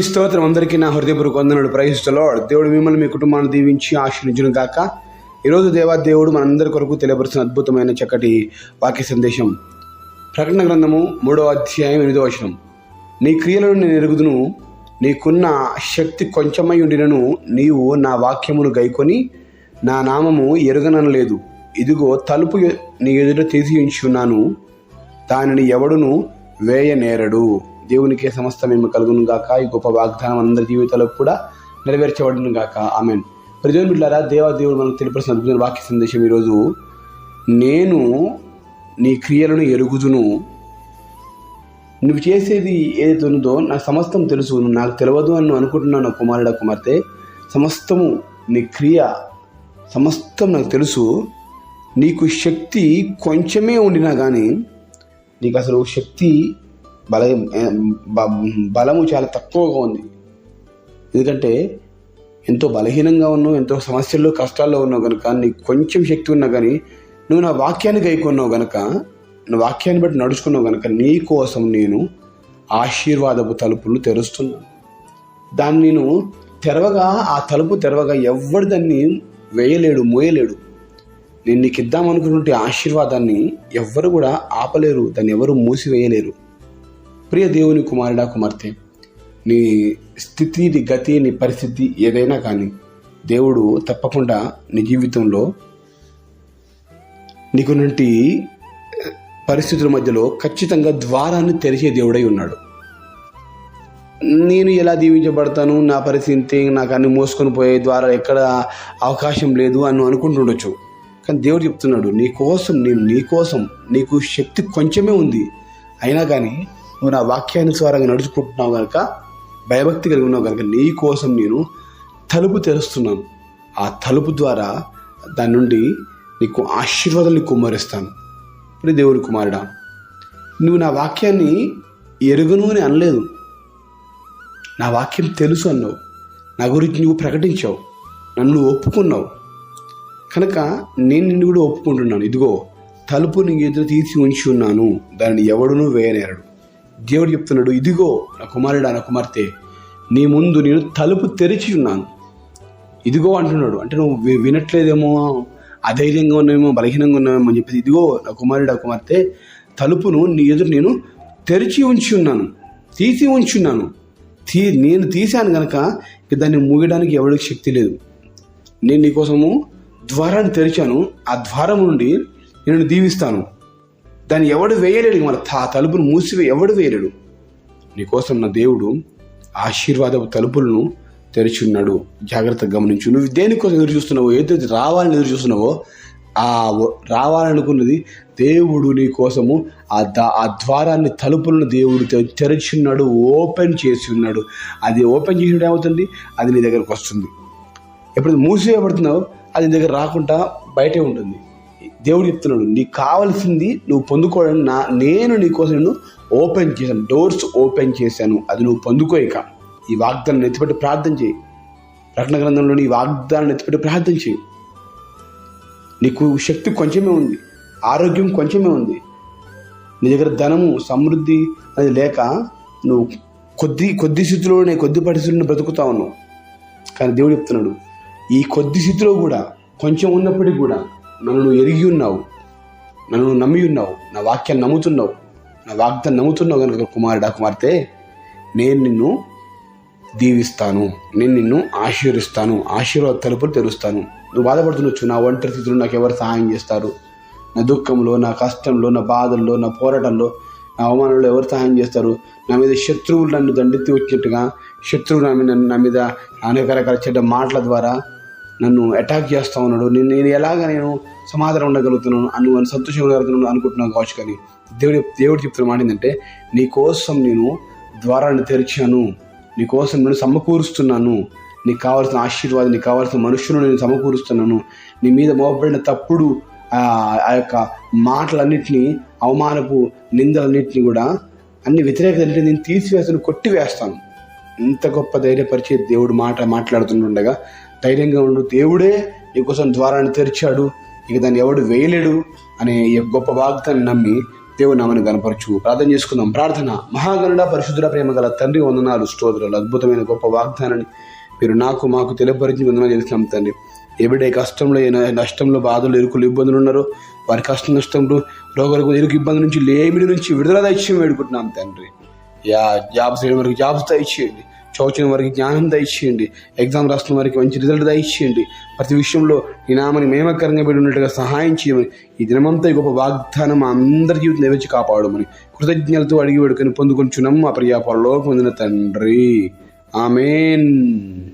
దేవునికి స్తోత్రం అందరికీ నా హృదయపూర్వక వందనలు. ప్రయత్నిస్తలో దేవుడు మిమ్మల్ని మీ కుటుంబాన్ని దీవించి ఆశీర్వదించును గాక. ఈరోజు దేవా దేవుడు మనందరి కొరకు తెలియపరిచిన అద్భుతమైన చక్కటి వాక్య సందేశం. ప్రకటన గ్రంథము మూడవ అధ్యాయం ఎనిమిదో వచనం. నీ క్రియలను నేను ఎరుగుదును నీకున్న శక్తి కొంచెమై ఉండినను నీవు నా వాక్యమును గైకొని నా నామము ఎరుగననలేదు. ఇదిగో తలుపు నీ ఎదుట తీసి ఉంచున్నాను దానిని ఎవడును వేయనేరడు. దేవునికే సమస్త మేము కలుగును గాక. ఈ గొప్ప వాగ్దానం అందరి జీవితాల్లో కూడా నెరవేర్చబడును గాక. ఆమెన్. ప్రజలు బిడ్డారా దేవాదేవుడు మనకు తెలిపసిన అద్భుతమైన వాక్య సందేశం ఈరోజు నేను నీ క్రియలను ఎరుగుదును. నువ్వు చేసేది ఏదైతే ఉందో నాకు సమస్తం తెలుసు నాకు తెలియదు అని అనుకుంటున్నాను కుమారుడ కుమార్తె. సమస్తము నీ క్రియ సమస్తం నాకు తెలుసు. నీకు శక్తి కొంచెమే ఉండినా కానీ నీకు అసలు శక్తి బల బ- బలము చాలా తక్కువగా ఉంది. ఎందుకంటే ఎంతో బలహీనంగా ఉన్నావు ఎంతో సమస్యల్లో కష్టాల్లో ఉన్నావు కనుక నీకు కొంచెం శక్తి ఉన్నా కానీ నువ్వు నా వాక్యాన్ని గైకొన్నావు కనుక నా వాక్యాన్ని బట్టి నడుచుకున్నావు కనుక నీ కోసం నేను ఆశీర్వాదపు తలుపులు తెరుస్తున్నాను దాన్ని నేను తెరవగా ఆ తలుపు తెరవగా ఎవడు దాన్ని వేయలేడు మోయలేడు. నేను నీకు ఇద్దామనుకున్నటువంటి ఆశీర్వాదాన్ని ఎవ్వరు కూడా ఆపలేరు దాన్ని ఎవరు మూసివేయలేరు. ప్రియ దేవుని కుమారుడా కుమార్తె నీ స్థితి నీ గతి నీ పరిస్థితి ఏదైనా కానీ దేవుడు తప్పకుండా నీ జీవితంలో నీకున్నటి పరిస్థితుల మధ్యలో ఖచ్చితంగా ద్వారాన్ని తెరిచే దేవుడై ఉన్నాడు. నేను ఎలా దీవించబడతాను? నా పరిస్థితి నాకు అన్ని మోసుకొని పోయే ద్వారా ఎక్కడ అవకాశం లేదు అని అనుకుంటుండొచ్చు. కానీ దేవుడు చెప్తున్నాడు నీ కోసం నేను నీ కోసం నీకు శక్తి కొంచెమే ఉంది. అయినా కానీ నువ్వు నా వాక్యానుసారంగా నడుచుకుంటున్నావు కనుక భయభక్తి కలిగి ఉన్నావు కనుక నీ కోసం నేను తలుపు తెరుస్తున్నాను. ఆ తలుపు ద్వారా దాని నుండి నీకు ఆశీర్వాదాన్ని కుమ్మరిస్తాను. ఇప్పుడు దేవుని కుమారుడా నువ్వు నా వాక్యాన్ని ఎరుగను అని అనలేదు. నా వాక్యం తెలుసు అన్నావు. నా గురించి నువ్వు ప్రకటించావు. నన్ను ఒప్పుకున్నావు. కనుక నేను నిన్ను కూడా ఒప్పుకుంటున్నాను. ఇదిగో తలుపు నీ ఎదురు తీసి ఉంచి ఉన్నాను. దానిని ఎవడునూ వేయనేరడు. దేవుడు చెప్తున్నాడు ఇదిగో నా కుమారుడా నా కుమార్తె నీ ముందు నేను తలుపు తెరిచి ఉన్నాను. ఇదిగో అంటున్నాడు. అంటే నువ్వు వినట్లేదేమో అధైర్యంగా ఉన్నావేమో బలహీనంగా ఉన్నామేమో అని చెప్పేసి ఇదిగో నా కుమారుడా కుమార్తె తలుపును నీ ఎదురు నేను తెరిచి ఉంచి ఉన్నాను తీసి ఉంచున్నాను తీ నేను తీశాను కనుక ఇక దాన్ని మూగడానికి ఎవరికి శక్తి లేదు. నేను నీకోసము ద్వారాన్ని తెరిచాను ఆ ద్వారం నుండి నేను దీవిస్తాను. దాన్ని ఎవడు వేయలేడు మన ఆ తలుపును మూసివే ఎవడు వేయలేడు. నీకోసం నా దేవుడు ఆశీర్వాదపు తలుపులను తెరిచి ఉన్నాడు జాగ్రత్తగా గమనించు. నువ్వు దేనికోసం ఎదురు చూస్తున్నావో ఏదైతే రావాలని ఎదురు చూస్తున్నావో ఆ రావాలనుకున్నది దేవుడు నీ కోసము. ఆ దా ఆ ద్వారాన్ని తలుపులను దేవుడు తె- తెరిచి ఉన్నాడు ఓపెన్ చేసి ఉన్నాడు. అది ఓపెన్ చేసినప్పుడు ఏమవుతుంది? అది నీ దగ్గరకు వస్తుంది. ఎప్పుడైతే మూసివేయబడుతున్నావు అది నీ దగ్గర రాకుండా బయటే ఉంటుంది. దేవుడు చెప్తున్నాడు నీకు కావాల్సింది నువ్వు పొందుకోవడం నా నేను నీకోసం నేను ఓపెన్ చేశాను డోర్స్ ఓపెన్ చేశాను అది నువ్వు పొందుకోయిక ఈ వాగ్దానం ఎత్తిపెట్టి ప్రార్థన చేయి. రత్న గ్రంథంలోని ఈ వాగ్దానం ఎత్తిపెట్టి ప్రార్థన చేయి. నీకు శక్తి కొంచెమే ఉంది ఆరోగ్యం కొంచెమే ఉంది. నీ దగ్గర ధనము సమృద్ధి అది లేక నువ్వు కొద్ది కొద్ది స్థితిలోనే కొద్ది పరిస్థితులను బ్రతుకుతా ఉన్నావు. కానీ దేవుడు చెప్తున్నాడు ఈ కొద్ది స్థితిలో కూడా కొంచెం ఉన్నప్పటికీ కూడా నన్ను ఎరిగి ఉన్నావు. నన్ను నమ్మి ఉన్నావు. నా వాక్యాన్ని నమ్ముతున్నావు. నా వాగ్దాన్ని నమ్ముతున్నావు కనుక కుమారుడా కుమార్తె నేను నిన్ను దీవిస్తాను. నేను నిన్ను ఆశీర్విస్తాను ఆశీర్వాద తలుపులు తెరుస్తాను. నువ్వు బాధపడుతుండొచ్చు నా ఒంటరి స్థితిలో నాకు ఎవరు సహాయం చేస్తారు? నా దుఃఖంలో నా కష్టంలో నా బాధల్లో నా పోరాటంలో నా అవమానంలో ఎవరు సహాయం చేస్తారు? నా మీద శత్రువులు నన్ను దండెత్తి వచ్చినట్టుగా శత్రువు నా మీద నా మీద అనేక రకాల చెడ్డ మాటల ద్వారా నన్ను అటాక్ చేస్తూ ఉన్నాడు. నేను నేను ఎలాగ నేను సమాధానం ఉండగలుగుతున్నాను అను అని సంతోషం అనుకుంటున్నాను కావచ్చు కానీ దేవుడు దేవుడు చెప్తున్న మాట ఏంటంటే నీ కోసం నేను ద్వారాన్ని తెరిచాను. నీ కోసం నేను సమకూరుస్తున్నాను. నీకు కావాల్సిన ఆశీర్వాదం నీకు కావాల్సిన మనుషులను నేను సమకూరుస్తున్నాను. నీ మీద మోపబడిన తప్పుడు ఆ ఆ యొక్క మాటలన్నింటినీ అవమానపు నిందలన్నింటినీ కూడా అన్ని వ్యతిరేకత నేను తీసివేస్తాను కొట్టివేస్తాను. ఇంత గొప్ప ధైర్యపరిచే దేవుడు మాట మాట్లాడుతుండగా ధైర్యంగా ఉండు. దేవుడే నీకోసం ద్వారాన్ని తెరిచాడు. ఇక దాన్ని ఎవడు వేయలేడు అనే ఈ గొప్ప వాగ్దాన్ని నమ్మి దేవుని నామని కనపరచు ప్రార్థన చేసుకుందాం. ప్రార్థన. మహాగణుడ పరిశుద్ధుల ప్రేమ గల తండ్రి వందనాలు స్తోత్రాలు. అద్భుతమైన గొప్ప వాగ్దానాన్ని మీరు నాకు మాకు తెలియపరిచి వందనాలు చేస్తున్నాం తండ్రి. ఎవడే కష్టంలో నష్టంలో బాధలు ఇరుకులు ఇబ్బందులు ఉన్నారో వారి కష్ట నష్టంలో రోగులకు ఇరుకు ఇబ్బంది నుంచి లేమిడి నుంచి విడుదల దయచేయం వేడుకుంటున్నాం తండ్రి. యా జాబ్స్ చేయడం వరకు జాబ్స్ దయచేయండి చదువుతున్న వారికి జ్ఞానం దయచేయండి. ఎగ్జామ్ రాసిన వారికి మంచి రిజల్ట్ దయచేయండి. ప్రతి విషయంలో ఈ నామని మేమకరంగా పెట్టి ఉన్నట్టుగా సహాయం చేయమని ఈ దినమంతా ఈ గొప్ప వాగ్దానం మా అందరి జీవితం నెరవేర్చి కాపాడమని కృతజ్ఞతలతో అడిగి వేడుకొని పొందుకొంచున్నాం మా ప్రియాపరలో పొందిన తండ్రి. ఆమెన్.